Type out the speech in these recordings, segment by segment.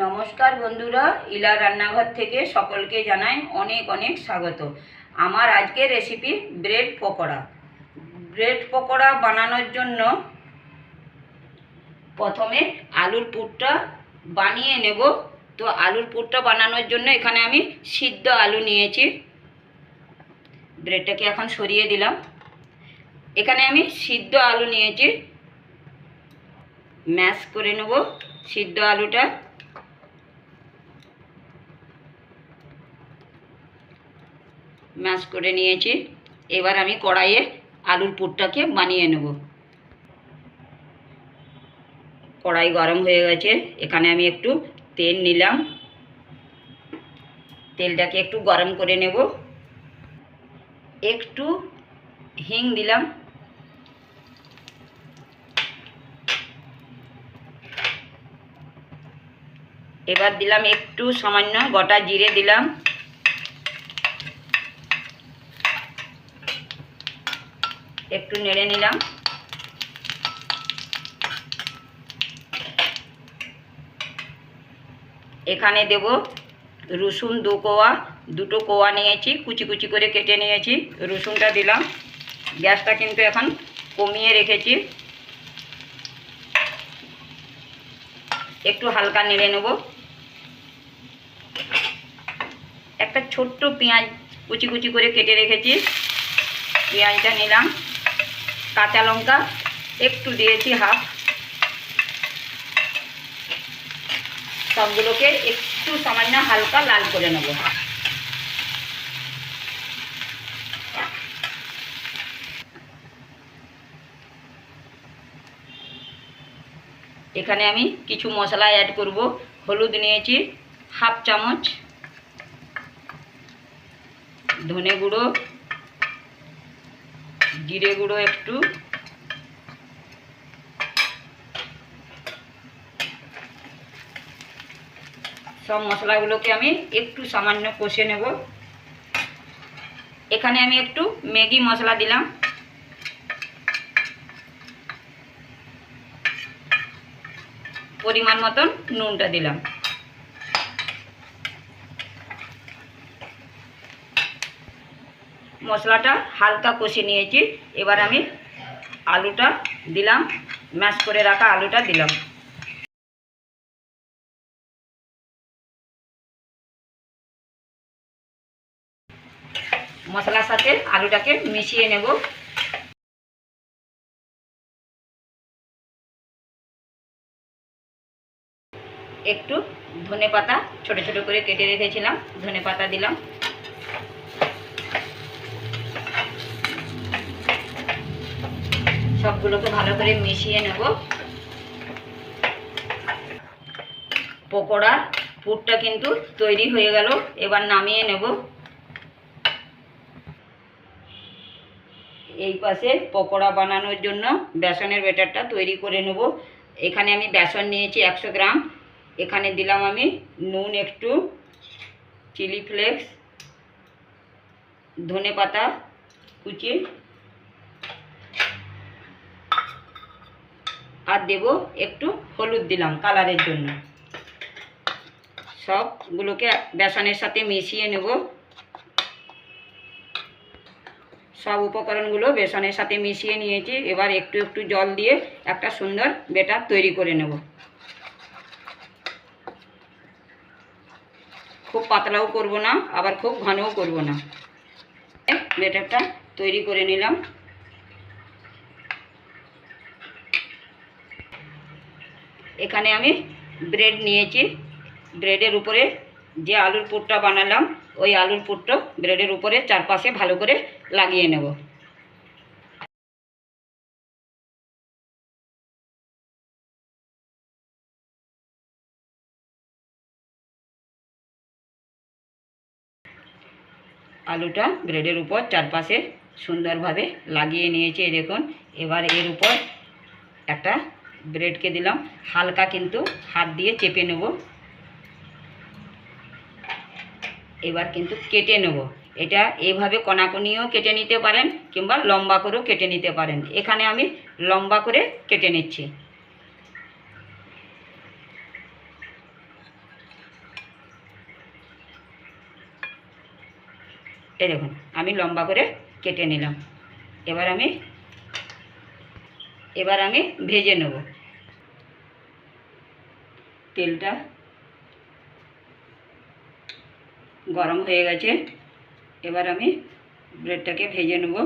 নমস্কার বন্ধুরা, ইলা রান্নাঘর থেকে সকলকে জানাই অনেক অনেক স্বাগত। আমার আজকের recipe bread pakora. Bread pakora বানানোর জন্য প্রথমে আলুর পুরটা বানিয়ে নেব। তো আলুর পুরটা বানানোর জন্য এখানে আমি সিদ্ধ আলু নিয়েছি। ব্রেডটাকে এখন সরিয়ে দিলাম। এখানে আমি সিদ্ধ আলু নিয়েছি। ম্যাশ করে নেব সিদ্ধ আলুটা। ম্যাশ করে নিয়েছি। এবার আমি কড়াইয়ে আলুর পুরটাকে বানিয়ে নেব। কড়াই গরম হয়ে গেছে। এখানে আমি একটু তেল নিলাম। তেলটাকে একটু গরম করে নেব। একটু হিং দিলাম। এবার দিলাম একটু সামান্য গোটা জিরে দিলাম। একটু নেড়ে নিলাম। এখানে দেব রসুন দু কোয়া, দুটো কোয়া নিয়েছি, কুচি কুচি করে কেটে নিয়েছি, রসুনটা দিলাম। গ্যাসটা কিন্তু এখন কমিয়ে রেখেছি। একটু হালকা নেড়ে নেব। একটা ছোট্ট পেঁয়াজ কুচি কুচি করে কেটে রেখেছি। পেঁয়াজটা নিলাম। কাঁচা লঙ্কা, একটু দিয়েছি হাফ। সবগুলোকে একটু সামান্য হালকা লাল করে নেব। এখানে আমি কিছু মশলা অ্যাড করব। হলুদ নিয়েছি, হাফ চামচ। ধনে গুঁড়ো জিরে গুঁড়ো একটু। সব মশলাগুলোকে আমি একটু সামান্য কষে নেব। এখানে আমি একটু ম্যাগি মশলা দিলাম। পরিমাণ মতন নুনটা দিলাম। মশলাটা হালকা কষে নিয়েছি। এবার আমি আলুটা দিলাম, ম্যাশ করে রাখা আলুটা দিলাম। মশলার সাথে আলুটাকে মিশিয়ে নেব। একটু ধনে পাতা ছোট ছোট করে কেটে রেখেছিলাম, ধনে পাতা দিলাম। সবগুলোকে ভালো করে মিশিয়ে নেব। পকোড়ার পুরটা কিন্তু তৈরি হয়ে গেল, এবার নামিয়ে নেব। এই পাশে পকোড়া বানানোর জন্য বেসনের ব্যাটারটা তৈরি করে নেব। এখানে আমি বেসন নিয়েছি একশো গ্রাম। এখানে দিলাম আমি নুন, একটু চিলি ফ্লেক্স, ধনে পাতা কুচি আর দেব একটু হলুদ দিলাম কালারের জন্য। সবগুলোকে বেসনের সাথে মিশিয়ে নেব। সব উপকরণগুলো বেসনের সাথে মিশিয়ে নিয়েছি। এবার একটু একটু জল দিয়ে একটা সুন্দর বেটার তৈরি করে নেব। খুব পাতলাও করব না, আবার খুব ঘনও করব না। বেটারটা তৈরি করে নিলাম। এখানে আমি ব্রেড নিয়েছি। ব্রেডের উপরে যে আলুর পুরটা বানালাম, ওই আলুর পুরটা ব্রেডের উপরে চারপাশে ভালো করে লাগিয়ে নেব। আলুটা ব্রেডের উপর চারপাশে সুন্দরভাবে লাগিয়ে নিয়েছি দেখুন। এবার এর উপর একটা ব্রেডকে দিলাম। হালকা কিন্তু হাত দিয়ে চেপে নেব। এবার কিন্তু কেটে নেব। এটা এইভাবে কনাকনিও কেটে নিতে পারেন কিংবা লম্বা করেও কেটে নিতে পারেন। এখানে আমি লম্বা করে কেটে নিচ্ছি। এই দেখুন, আমি লম্বা করে কেটে নিলাম। এবার আমি এবার আমি ভেজে নেব। তেলটা গরম হয়ে গেছে। এবার আমি ব্রেডটাকে ভেজে নেব।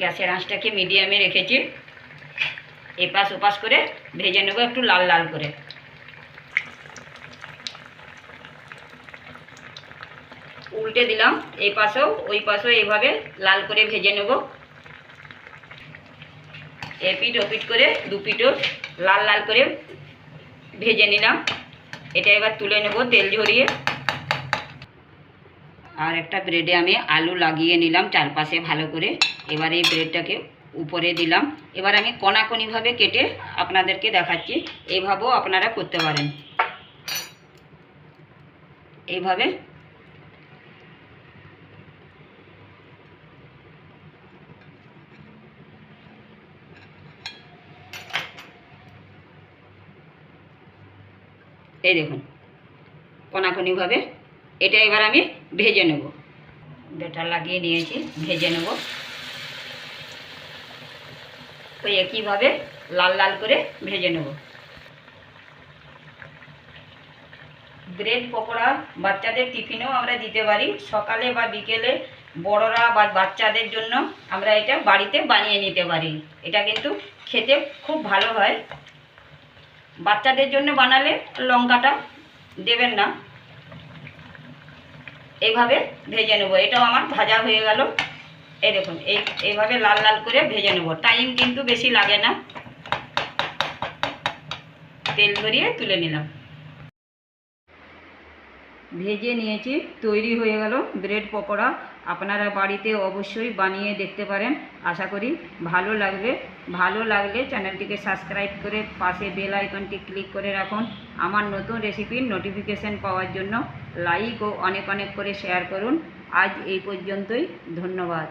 গ্যাসের আঁচটাকে মিডিয়ামে রেখেছি। এপাশ ওপাশ করে ভেজে নেব একটু লাল লাল করে। উল্টে দিলাম, এই পাশেও, ওই পাশেও এইভাবে লাল করে ভেজে নেব। এপিট ওপিট করে দু পিঠও লাল লাল করে ভেজে নিলাম। এটা এবার তুলে নেব তেল ঝরিয়ে। আর একটা ব্রেডে আমি আলু লাগিয়ে নিলাম চারপাশে ভালো করে। এবার এই ব্রেডটাকে উপরে দিলাম। এবার আমি কোনাকোনিভাবে কেটে আপনাদেরকে দেখাচ্ছি। এইভাবেও আপনারা করতে পারেন। এইভাবে। এই দেখুন কোনাকুনিভাবে এটা এবার আমি ভেজে নেব। বেটার লাগিয়ে নিয়েছি, ভেজে নেব। তো একইভাবে লাল লাল করে ভেজে নেব। ব্রেড পকোড়া বাচ্চাদের টিফিনেও আমরা দিতে পারি। সকালে বা বিকেলে বড়রা বা বাচ্চাদের জন্য আমরা এটা বাড়িতে বানিয়ে নিতে পারি। এটা কিন্তু খেতে খুব ভালো হয়। বাচ্চাদের জন্য বানালে লঙ্কাটা দেবেন না। এইভাবে ভেজে নেব। এটাও আমার ভাজা হয়ে গেল। এই দেখুন, এই এইভাবে লাল লাল করে ভেজে নেব। টাইম কিন্তু বেশি লাগে না। তেল ধরিয়ে তুলে নিলাম। ভেজে নিয়েছি, তৈরি হয়ে গেল ব্রেড পকোড়া। আপনারা বাড়িতে অবশ্যই বানিয়ে দেখতে পারেন। আশা করি ভালো লাগবে। ভালো লাগলে চ্যানেলটিকে সাবস্ক্রাইব করে পাশে বেল আইকনটি ক্লিক করে রাখুন। আমার নতুন রেসিপির নোটিফিকেশন পাওয়ার জন্য লাইক ও অনেক অনেক করে শেয়ার করুন। আজ এই পর্যন্তই। ধন্যবাদ।